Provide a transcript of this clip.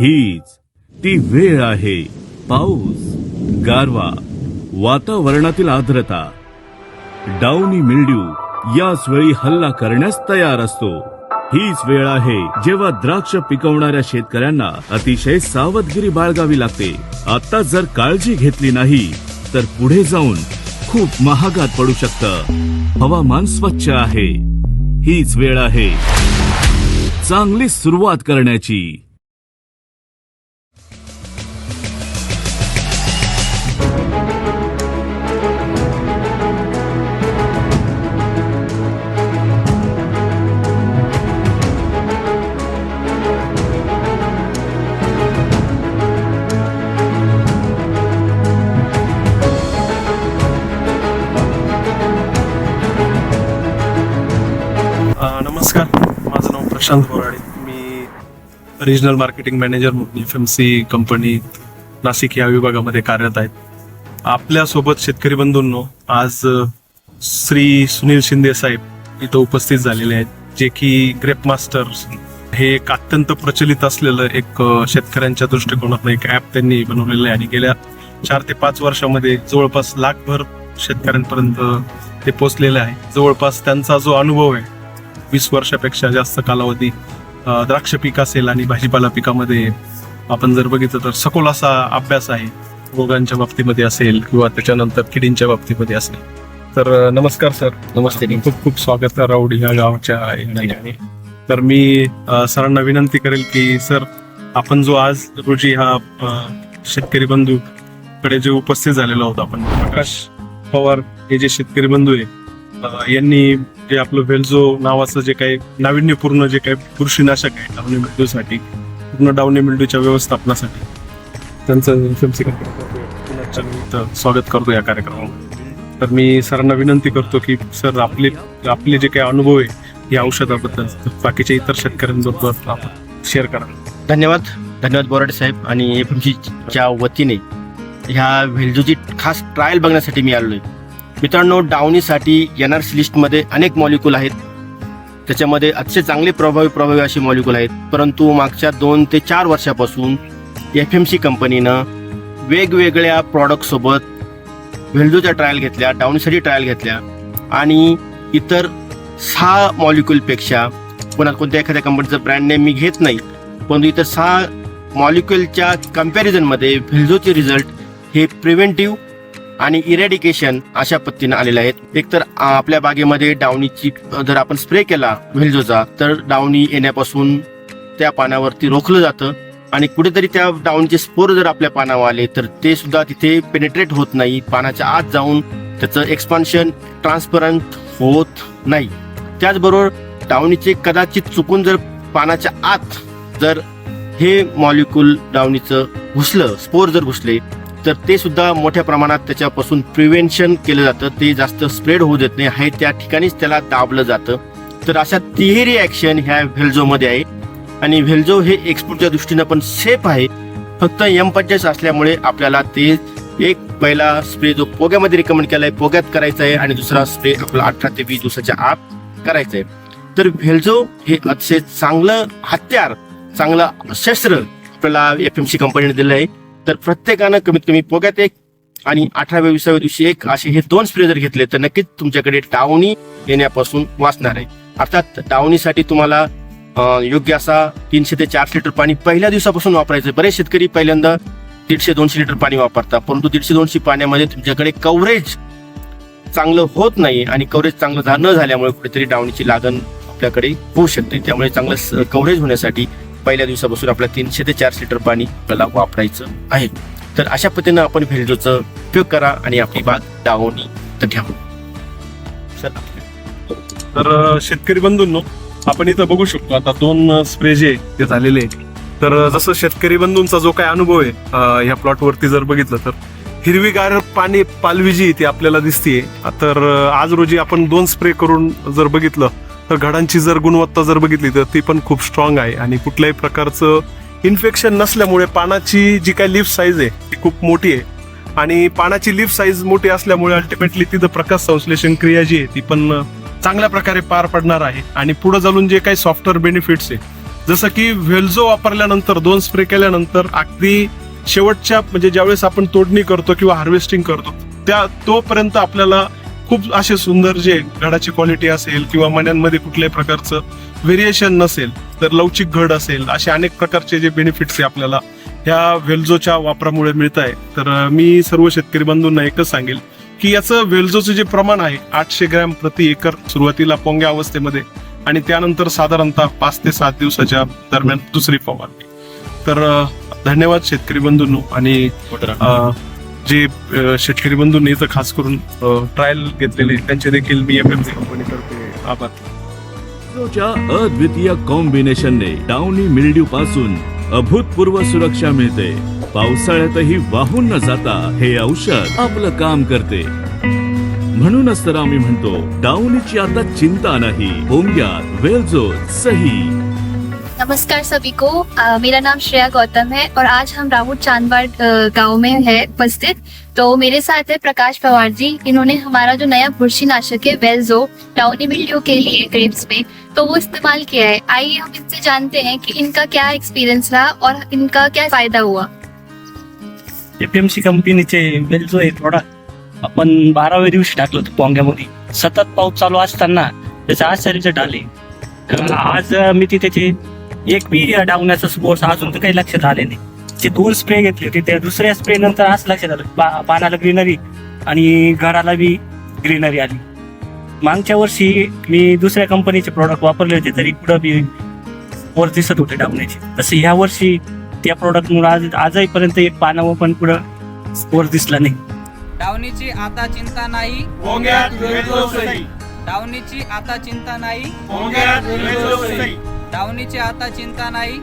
हीच. ती वेळ आहे. पाऊस गारवा वातावरणातील आर्द्रता. डाऊनी मिल्ड्यू याच वेळी हल्ला करण्यास तयार असतो. हीच वेळ आहे जेव्हा द्राक्ष पिकवणाऱ्या शेतकऱ्यांना अतिशय सावधगिरी बाळगावी लागते. आता जर काळजी घेतली नाही तर पुढे जाऊन खूप महागात पडू शकतं. हवामान स्वच्छ आहे. हीच वेळ आहे. चांगली सुरुवात करण्याची. प्रशांत बोराडे मी रिजनल मार्केटिंग मॅनेजर म्हणून F M C company Nashik या विभागामध्ये कार्यरत आहेत आपल्यासोबत शेतकरी बंधूंनो आज श्री सुनील शिंदे साहेब इथं उपस्थित झालेले आहेत जे की ग्रेप मास्टर हे एक अत्यंत प्रचलित असलेलं एक शेतकऱ्यांच्या दृष्टिकोनातून एक ऍप त्यांनी बनवलेलं आहे आणि गेल्या चार ते पाच वर्षामध्ये जवळपास लाखभर शेतकऱ्यांपर्यंत ते पोचलेले आहे. जवळपास त्यांचा जो अनुभव आहे वीस वर्षापेक्षा जास्त कालावधी द्राक्ष पीक असेल आणि भाजीपाला पिकामध्ये आपण जर बघितलं तर सखोल असा अभ्यास आहे रोगांच्या बाबतीमध्ये असेल किंवा त्याच्यानंतर किडींच्या बाबतीमध्ये असेल. तर नमस्कार सर. नमस्ते खूप खूप स्वागत आहे राऊडी या गावच्या तर मी सरांना विनंती करेल की सर आपण जो आज रोजी हा शेतकरी बंधू कडे जे उपस्थित झालेलो आहोत आपण प्रकाश पवार हे जे शेतकरी बंधू आहे यांनी जे आपलं वेल्झो नावाचं जे काही नाविन्यपूर्ण जे काही बुरशीनाशक आहे डावणी मिल्ड्यूसाठी पूर्ण डावणी मिल्ड्यूच्या व्यवस्थापनासाठी त्यांचं स्वागत करतो या कार्यक्रमामध्ये. तर मी सरांना विनंती करतो की सर आपले आपले जे काही अनुभव आहे या औषधाबद्दल बाकीच्या इतर शेतकऱ्यांबरोबर आपण शेअर करा. धन्यवाद. धन्यवाद बोराडे साहेब आणि एफ एम सीच्या वतीने. ह्या व्हेल्जूची खास ट्रायल बघण्यासाठी मी आलो आहे मित्रांनो डावणीसाठी एन आर सी लिस्टमध्ये अनेक मॉलिक्यूल आहेत. त्याच्यामध्ये अतिशय चांगले प्रभावी प्रभावी असे मॉलिक्यूल आहेत. परंतु मागच्या दोन ते चार वर्षापासून एफ एम सी कंपनीनं वेगवेगळ्या प्रॉडक्टसोबत व्हेल्डोच्या ट्रायल घेतल्या डावणीसाठी ट्रायल घेतल्या आणि इतर सहा मॉलिक्यूलपेक्षा पुन्हा कोणत्या एखाद्या कंपनीचं ब्रँड नेम मी घेत नाही परंतु इतर सहा मॉलिक्युलच्या कम्पॅरिझनमध्ये व्हेल्झोचे रिझल्ट हे प्रिव्हेंटिव्ह आणि इरॅडिकेशन अशा पद्धतीने आलेल्या आहेत. एकतर आपल्या बागेमध्ये डावणीची जर आपण स्प्रे केला व्हिल्झोचा तर डावणी येण्यापासून त्या पानावरती रोखलं जातं. आणि कुठेतरी त्या डाऊनचे स्पोर जर आपल्या पानावर आले तर ते सुद्धा तिथे पेनेट्रेट होत नाही. पानाच्या आत जाऊन त्याचं एक्सपान्शन ट्रान्सपरंट होत नाही. त्याचबरोबर डावणीचे कदाचित चुकून जर पानाच्या आत जर हे मॉलिक्यूल डावणीचं घुसलं स्पोर जर घुसले तर ते सुद्धा मोठ्या प्रमाणात त्याच्यापासून प्रिव्हेन्शन केलं जातं. ते जास्त स्प्रेड होऊ देत नाही. हे त्या ठिकाणीच त्याला दाबलं जातं. तर अशा तिहेरी ऍक्शन ह्या व्हेल्झोमध्ये आहे. आणि व्हेल्झो हे एक्सपोर्टच्या दृष्टीनं पण सेफ आहे. फक्त एम पंचायत असल्यामुळे आपल्याला ते एक पहिला स्प्रे जो पोग्यामध्ये रिकमेंड केलाय पोग्यात करायचा आहे आणि दुसरा स्प्रे आपला अठरा ते वीस दिवसाच्या आत करायचा आहे तर व्हेल्झो हे अतिशय चांगलं हत्यार चांगलं शस्त्र आपल्याला एफ एम सी कंपनीने दिलं आहे तर प्रत्येकानं कमीत कमी पोग्यात एक आणि अठराव्या विसाव्या दिवशी एक असे हे दोन स्प्रे जर घेतले तर नक्कीच तुमच्याकडे डावणी येण्यापासून वाचणार आहे अर्थात डावणीसाठी तुम्हाला योग्य असा तीनशे ते चारशे लिटर पाणी पहिल्या दिवसापासून वापरायचं आहे. बरेच शेतकरी पहिल्यांदा दीडशे दोनशे लिटर पाणी वापरतात परंतु दीडशे दोनशे पाण्यामध्ये तुमच्याकडे कव्हरेज चांगलं होत नाही आणि कव्हरेज चांगलं न झाल्यामुळे कुठेतरी डावणीची लागण आपल्याकडे होऊ शकते त्यामुळे चांगलं कव्हरेज होण्यासाठी पहिल्या दिवसापासून आपल्याला तीनशे ते चारशे लिटर पाणी आपल्याला वापरायचं आहे. तर अशा पद्धतीनं आपण व्हेल्जोचा उपयोग करा आणि आपली बाग डावणी तर घ्या. तर शेतकरी बंधूंनो आपण इथं बघू शकतो आता दोन स्प्रे जे आहे ते झालेले आहेत. तर जसं शेतकरी बंधूंचा जो काय अनुभव आहे ह्या प्लॉटवरती जर बघितलं तर हिरवीगार पाणी पालवी जी ती आपल्याला दिसतीये. तर आज रोजी आपण दोन स्प्रे करून जर बघितलं तर घडांची जर गुणवत्ता जर बघितली तर ती पण खूप स्ट्रॉंग आहे. आणि कुठल्याही प्रकारचं इन्फेक्शन नसल्यामुळे पानाची जी काय लिफ साईज आहे ती खूप मोठी आहे. आणि पानाची लिफ साईज मोठी असल्यामुळे अल्टिमेटली तिथं प्रकाश संश्लेषण क्रिया जी आहे ती पण चांगल्या प्रकारे पार पडणार आहे. आणि पुढे चालून जे काही सॉफ्टवेअर बेनिफिट्स आहे जसं की व्हेल्झो वापरल्यानंतर दोन स्प्रे केल्यानंतर अगदी शेवटच्या म्हणजे ज्यावेळेस आपण तोडणी करतो किंवा हार्वेस्टिंग करतो त्या तोपर्यंत आपल्याला खूप असे सुंदर जे घडाची क्वालिटी असेल किंवा मण्यांमध्ये कुठल्याही प्रकारचं व्हेरिएशन नसेल तर लवचिक घड असेल असे अनेक प्रकारचे जे बेनिफिट्स आहे आपल्याला ह्या वेल्झोच्या वापरामुळे मिळत आहे तर मी सर्व शेतकरी बंधूंना एकच सांगेल की याचं वेल्झोचं जे प्रमाण आहे आठशे ग्रॅम प्रति एकर सुरुवातीला पोंग्या अवस्थेमध्ये आणि त्यानंतर साधारणतः पाच ते सात दिवसाच्या दरम्यान दुसरी फवारणी. तर धन्यवाद शेतकरी बंधूंनो आणि जे शेतकरी बंधूंनी इथं खास करून ट्रायल घेतलेले त्यांचे देखील मी एम एम सी कंपनीतर्फे आभार. च्या अद्वितीय कॉम्बिनेशनने डाउनी मिल्ड्यू पासून अभूतपूर्व सुरक्षा मिळते. पावसाळ्यातही वाहून न जाता हे औषध आपलं काम करते. म्हणूनच तर आम्ही म्हणतो डाउनीची आता चिंता नाही. होंग्यात वेलजो सही. नमस्कार सभी को। अ, मेरा नाम श्रेया गौतम है और आज हम राहुल चांदवाड़ गाँव में है उपस्थित। तो मेरे साथ है प्रकाश पवार जी। इन्होंने हमारा जो नया बुरशी नाशक है वेल्जो टाउनी मिल्ड्यू के लिए ग्रेप्स में तो वो इस्तेमाल किया है। आइए हम इनसे जानते हैं कि इनका क्या एक्सपीरियंस रहा और इनका क्या फ़ायदा हुआ। एपीएमसी कंपनीचे बेल्जो आहे थोडा। आपण दिवशी टाकलं होतं पोंग्यामध्ये. सतत पाऊस चालू असताना त्याचं रिझल्ट आले आज मी ती त्याचे एक बी डावण्याचा स्पोर्ट्स अजून तर काही लक्षात आले नाही. ते दोन स्प्रे घेतले होते त्या दुसऱ्या स्प्रे नंतर असं लक्षात आलं पानाला ग्रीनरी आणि घराला बी ग्रीनरी आली. मागच्या वर्षी मी दुसऱ्या कंपनीचे प्रॉडक्ट वापरले होते तरी पुढं बी वर दिसत होते डावण्याचे. तसं ह्या वर्षी त्या प्रॉडक्टमुळे आज आजही पर्यंत एक पानावर पण पुढं स्कोर दिसला नाही. डावणीची आता चिंता नाही. डावणीची आता चिंता नाही. धावणीची आता चिंता नाही.